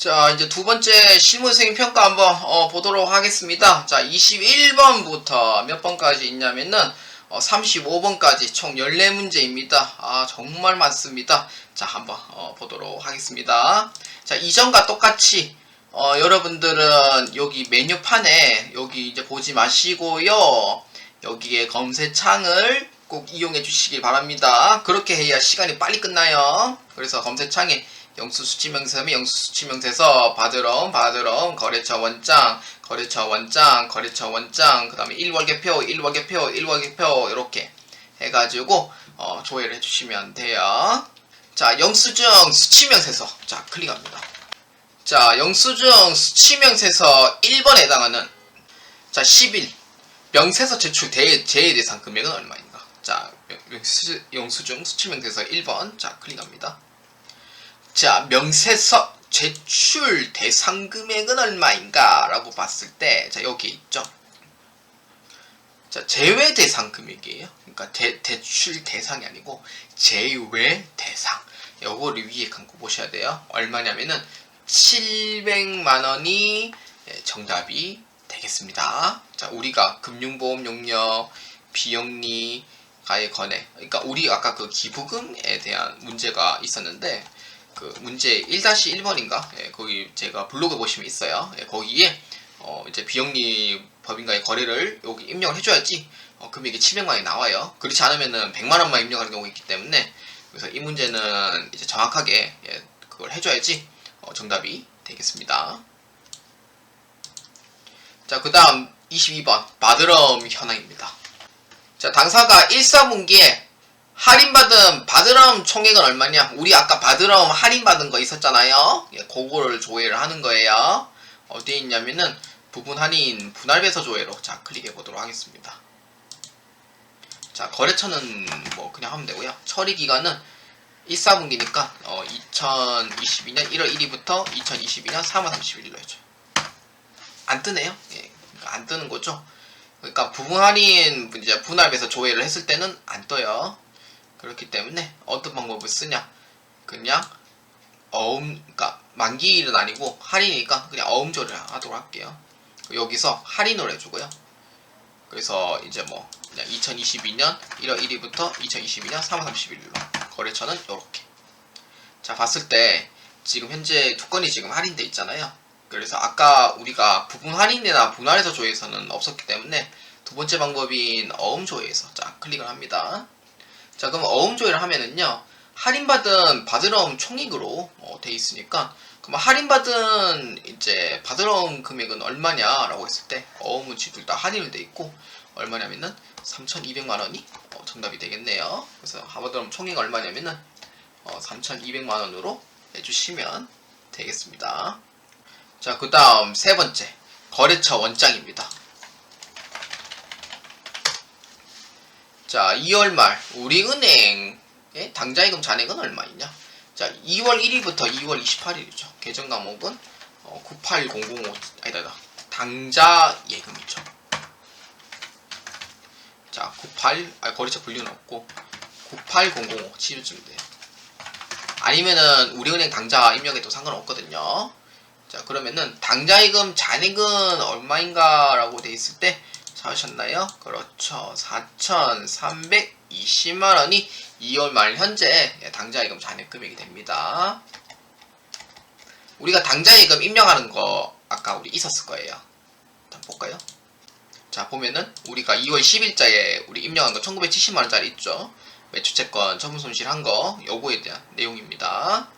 자, 이제 두 번째 실무생님 평가 한번 어, 보도록 하겠습니다. 자, 21번부터 몇 번까지 있냐면은 어, 35번까지 총 14문제입니다. 아, 정말 많습니다. 자, 한번 어, 보도록 하겠습니다. 자, 이전과 똑같이 어, 여러분들은 여기 메뉴판에 여기 이제 보지 마시고요. 여기에 검색창을 꼭 이용해 주시길 바랍니다. 그렇게 해야 시간이 빨리 끝나요. 그래서 검색창에 영수 수치명세면 영수 수치명세서 바드럼 바드럼 거래처 원장 거래처 원장 거래처 원장 그 다음에 1월계표 1월계표 1월계표 이렇게 해가지고 어, 조회를 해주시면 돼요. 자 영수증 수치명세서 자 클릭합니다. 자 영수증 수치명세서 1번에 해당하는 자 10일 명세서 제출 대, 제외 대상 금액은 얼마인가? 자, 명수, 영수증 수치명세서 1번. 자, 클릭합니다. 자, 명세서 제출 대상 금액은 얼마인가? 라고 봤을 때, 자, 여기 있죠. 자, 제외 대상 금액이에요. 그러니까 대, 대출 대상이 아니고 제외 대상. 요거를 위에 감고 보셔야 돼요. 얼마냐면은 700만 원이 예, 정답이 되겠습니다. 자, 우리가 금융보험 용역, 비영리, 가액 건액. 그러니까 우리 아까 그 기부금에 대한 문제가 있었는데 그 문제 1-1번인가? 예, 거기 제가 블로그 보시면 있어요. 예, 거기에 어, 이제 비영리 법인과의 거래를 여기 입력을 해줘야지 어, 금액이 700만 원이 나와요. 그렇지 않으면은 100만 원만 입력하는 경우가 있기 때문에 그래서 이 문제는 이제 정확하게 예, 그걸 해줘야지 어, 정답이 되겠습니다. 자, 그 다음 22번 바드럼 현황입니다. 자, 당사가 1사분기에 할인받은 바드럼 총액은 얼마냐? 우리 아까 바드럼 할인 받은 거 있었잖아요. 예, 그거를 조회를 하는 거예요. 어디에 있냐면은 부분 할인 분할배서 조회로 자 클릭해 보도록 하겠습니다. 자 거래처는 뭐 그냥 하면 되고요. 처리 기간은 1사분기니까 어, 2022년 1월 1일부터 2022년 3월 31일로 해줘요. 안 뜨네요. 예, 그러니까 안 뜨는 거죠. 그러니까 부분 할인 이제 분할해서 조회를 했을 때는 안 떠요. 그렇기 때문에 어떤 방법을 쓰냐? 그냥 어음, 그러니까 만기일은 아니고 할인이니까 그냥 어음조를 하도록 할게요. 여기서 할인을 해주고요. 그래서 이제 뭐 그냥 2022년 1월 1일부터 2022년 3월 31일로 거래처는 이렇게. 자 봤을 때 지금 현재 두 건이 지금 할인돼 있잖아요. 그래서 아까 우리가 부분 할인이나 분할해서 조회에서는 없었기 때문에 두 번째 방법인 어음 조회에서 자 클릭을 합니다. 자 그럼 어음 조회를 하면은요 할인받은 바드럼 총액으로 어, 돼 있으니까 그럼 할인받은 이제 바드럼 금액은 얼마냐라고 했을 때 어음은 지둘 다 할인을 돼 있고 얼마냐면은 3,200만 원이 어, 정답이 되겠네요. 그래서 바드럼 총액 얼마냐면은 어, 3,200만 원으로 해주시면 되겠습니다. 자, 그 다음 세 번째. 거래처 원장입니다. 자, 2월 말, 우리 은행의 당자이금 잔액은 얼마이냐? 자, 2월 1일부터 2월 28일이죠. 계정 과목은 어, 98005, 아니다, 아니다. 당자 예금이죠. 자, 98, 아, 거래처 분류는 없고, 98005 치료쯤 돼요. 아니면은 우리은행 당자 입력해도 상관없거든요. 자 그러면은 당자이금 잔액은 얼마인가라고 돼 있을 때 찾으셨나요? 그렇죠. 4,320만 원이 2월 말 현재 당자이금 잔액 금액이 됩니다. 우리가 당자이금 입력하는 거 아까 우리 있었을 거예요. 한번 볼까요? 자 보면은 우리가 2월 10일자에 우리 입력한 거 1970만 원짜리 있죠. 매출채권 처분 손실한 거 요거에 대한 내용입니다.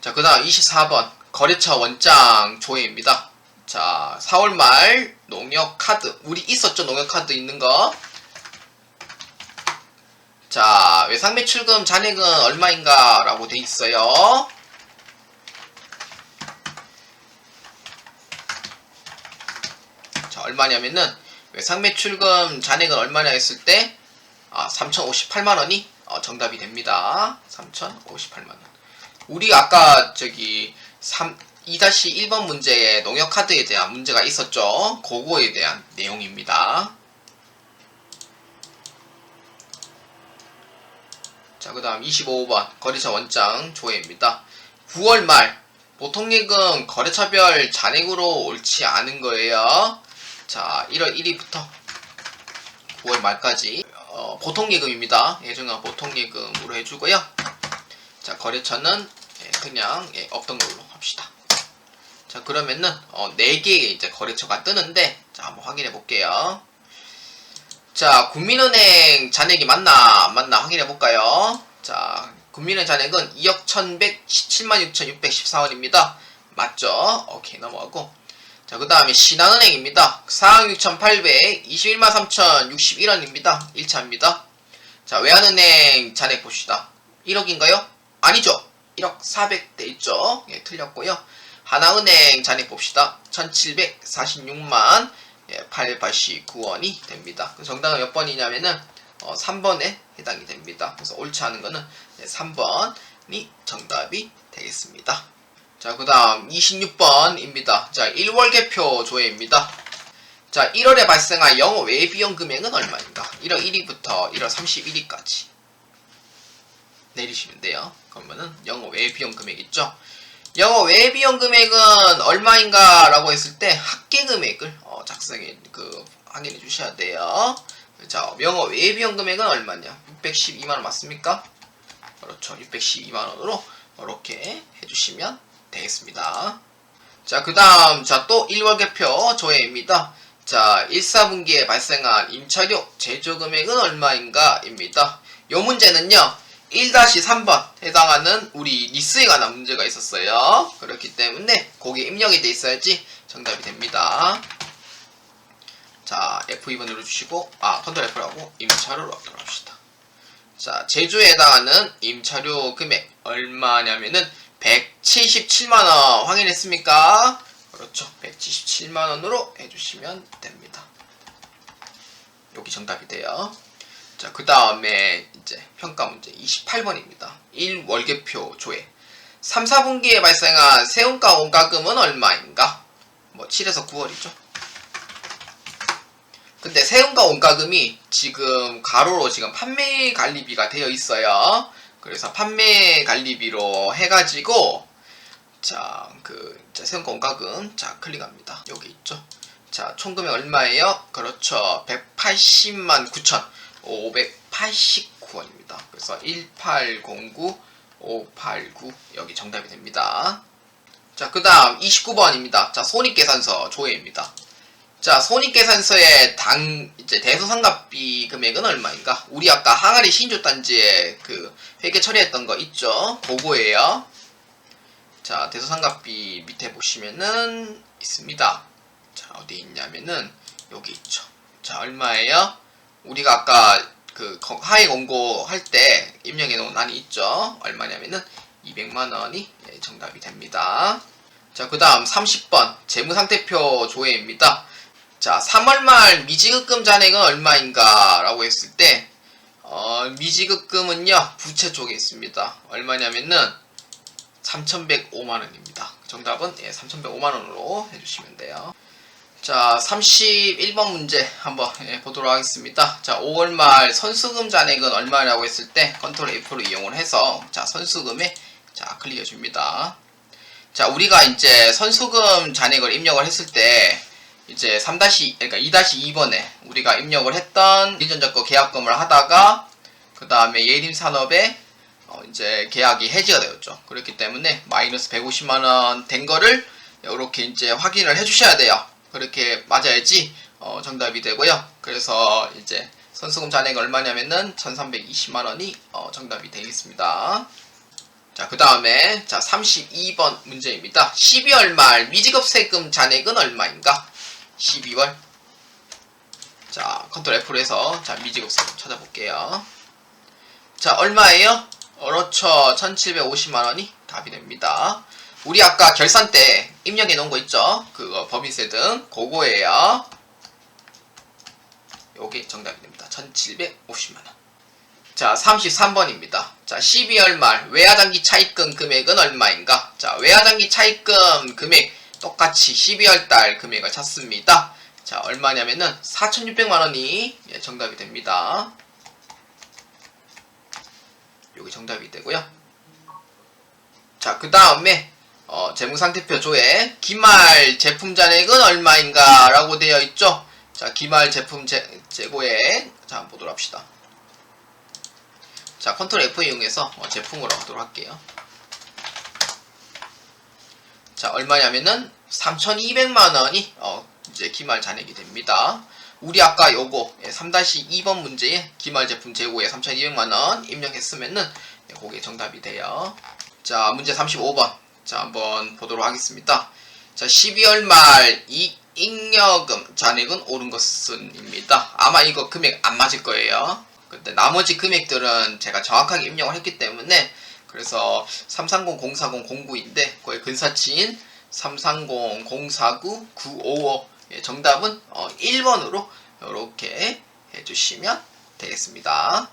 자, 그 다음 24번. 거래처 원장 조회입니다. 자, 4월 말 농협 카드. 우리 있었죠? 농협 카드 있는 거. 자, 외상 매출금 잔액은 얼마인가? 라고 돼 있어요. 자, 얼마냐면은 외상 매출금 잔액은 얼마냐 했을 때 아, 3,058만 원이 어, 정답이 됩니다. 3,058만 원. 우리 아까 저기 3, 2-1번 문제에 농협 카드에 대한 문제가 있었죠. 그거에 대한 내용입니다. 자, 그 다음 25번 거래처 원장 조회입니다. 9월 말 보통 예금 거래처별 잔액으로 옳지 않은 거예요. 자, 1월 1일부터 9월 말까지 어, 보통 예금입니다. 예정은 보통 예금으로 해주고요. 자, 거래처는 예, 그냥 예, 없던 걸로 합시다. 자, 그러면은 어, 4개의 이제 거래처가 뜨는데 자, 한번 확인해 볼게요. 자, 국민은행 잔액이 맞나 안 맞나 확인해 볼까요? 자, 국민은행 잔액은 2억 1117만 6,614원입니다. 맞죠? 오케이, 넘어가고. 자, 그 다음에 신한은행입니다. 4억 6,821만 3,061원입니다. 1차입니다. 자, 외환은행 잔액 봅시다. 1억인가요? 아니죠. 1억 400돼 있죠. 예, 틀렸고요. 하나은행 잔액 봅시다. 1746만 예, 889원이 됩니다. 그 정답은 몇 번이냐면은 어, 3번에 해당이 됩니다. 그래서 옳지 않은 거는 예, 3번이 정답이 되겠습니다. 자, 그 다음 26번입니다. 자, 1월 개표 조회입니다. 자, 1월에 발생한 영어 외 비용 금액은 얼마인가? 1월 1일부터 1월 31일까지 내리시면 돼요. 그러면은 영어 외 비용 금액 있죠? 영어 외 비용 금액은 얼마인가 라고 했을 때 합계 금액을 어, 작성해 그 확인해 주셔야 돼요. 자, 영어 외 비용 금액은 얼마냐? 612만원 맞습니까? 그렇죠. 612만원으로 이렇게 해주시면 되겠습니다. 자, 그 다음, 자, 또 1월 개표 조회입니다. 자, 1, 4분기에 발생한 임차료 제조 금액은 얼마인가? 입니다. 요 문제는요, 1-3번 해당하는 우리 리스에 관한 문제가 있었어요. 그렇기 때문에 거기에 입력이 돼 있어야지 정답이 됩니다. 자, F2번 눌러주시고, 아, 컨트롤 F라고 임차료로 들어갑시다. 자, 제주에 해당하는 임차료 금액 얼마냐면은 177만원 확인했습니까? 그렇죠. 177만원으로 해주시면 됩니다. 여기 정답이 돼요. 자, 그 다음에 이제 평가 문제 28번입니다. 1 월계표 조회. 3, 4분기에 발생한 세운가 원가금은 얼마인가? 뭐 7에서 9월이죠. 근데 세운가 원가금이 지금 가로로 지금 판매 관리비가 되어 있어요. 그래서 판매 관리비로 해가지고 자 그 세운가 원가금 자 클릭합니다. 여기 있죠. 자 총금액 얼마예요? 그렇죠. 180만 9천 589원입니다. 그래서 1809 589 여기 정답이 됩니다. 자, 그 다음 29번입니다. 자, 손익계산서 조회입니다. 자, 손익계산서의 당, 이제 대소상가비 금액은 얼마인가? 우리 아까 항아리 신조단지에 그 회계 처리했던 거 있죠? 그거예요. 자, 대소상가비 밑에 보시면은 있습니다. 자, 어디 있냐면은 여기 있죠. 자, 얼마예요? 우리가 아까 그 하위 공고 할 때 입력해 놓은 안이 있죠. 얼마냐면은 200만 원이 예, 정답이 됩니다. 자, 그다음 30번 재무상태표 조회입니다. 자, 3월 말 미지급금 잔액은 얼마인가? 라고 했을 때 어, 미지급금은요. 부채 쪽에 있습니다. 얼마냐면은 3,105만 원입니다. 정답은 예, 3,105만 원으로 해 주시면 돼요. 자, 31번 문제 한번 예, 보도록 하겠습니다. 자, 5월 말 선수금 잔액은 얼마냐고 했을 때 컨트롤 F로 이용을 해서 자, 선수금에 자, 클릭해 줍니다. 자, 우리가 이제 선수금 잔액을 입력을 했을 때 이제 3 그러니까 2-2번에 우리가 입력을 했던 리전적거 계약금을 하다가 그 다음에 예림 산업에 어, 이제 계약이 해지가 되었죠. 그렇기 때문에 마이너스 150만 원 된 거를 이렇게 이제 확인을 해 주셔야 돼요. 그렇게 맞아야지 어, 정답이 되고요. 그래서 이제 선수금 잔액이 얼마냐면은 1320만 원이 어, 정답이 되겠습니다. 자, 그 다음에 자 32번 문제입니다. 12월 말 미지급 세금 잔액은 얼마인가? 12월 자 컨트롤 F로 해서 자 미지급 세금 찾아볼게요. 자 얼마예요? 그렇죠. 1750만 원이 답이 됩니다. 우리 아까 결산 때 입력해 놓은 거 있죠? 그거 법인세 등 그거예요. 요게 정답이 됩니다. 1750만 원. 자, 33번입니다. 자, 12월 말 외화장기 차입금 금액은 얼마인가? 자, 외화장기 차입금 금액 똑같이 12월 달 금액을 찾습니다. 자, 얼마냐면은 4,600만 원이 예, 정답이 됩니다. 여기 정답이 되고요. 자, 그 다음에 어, 재무상태표 조에 기말 제품 잔액은 얼마인가 라고 되어 있죠. 자, 기말 제품 재, 재고액. 자, 보도록 합시다. 자, 컨트롤 F 이용해서 어, 제품으로 하도록 할게요. 자, 얼마냐면은 3,200만 원이 어, 이제 기말 잔액이 됩니다. 우리 아까 요거 3-2번 문제에 기말 제품 재고에 3,200만 원 입력했으면은 예, 그게 정답이 돼요. 자, 문제 35번. 자, 한번 보도록 하겠습니다. 자, 12월 말 이익 잉여금 잔액은 오른 것은입니다. 아마 이거 금액 안 맞을 거예요. 근데 나머지 금액들은 제가 정확하게 입력을 했기 때문에 그래서 330-040-09인데 그의 근사치인 330-049-955 예, 정답은 어, 1번으로 이렇게 해주시면 되겠습니다.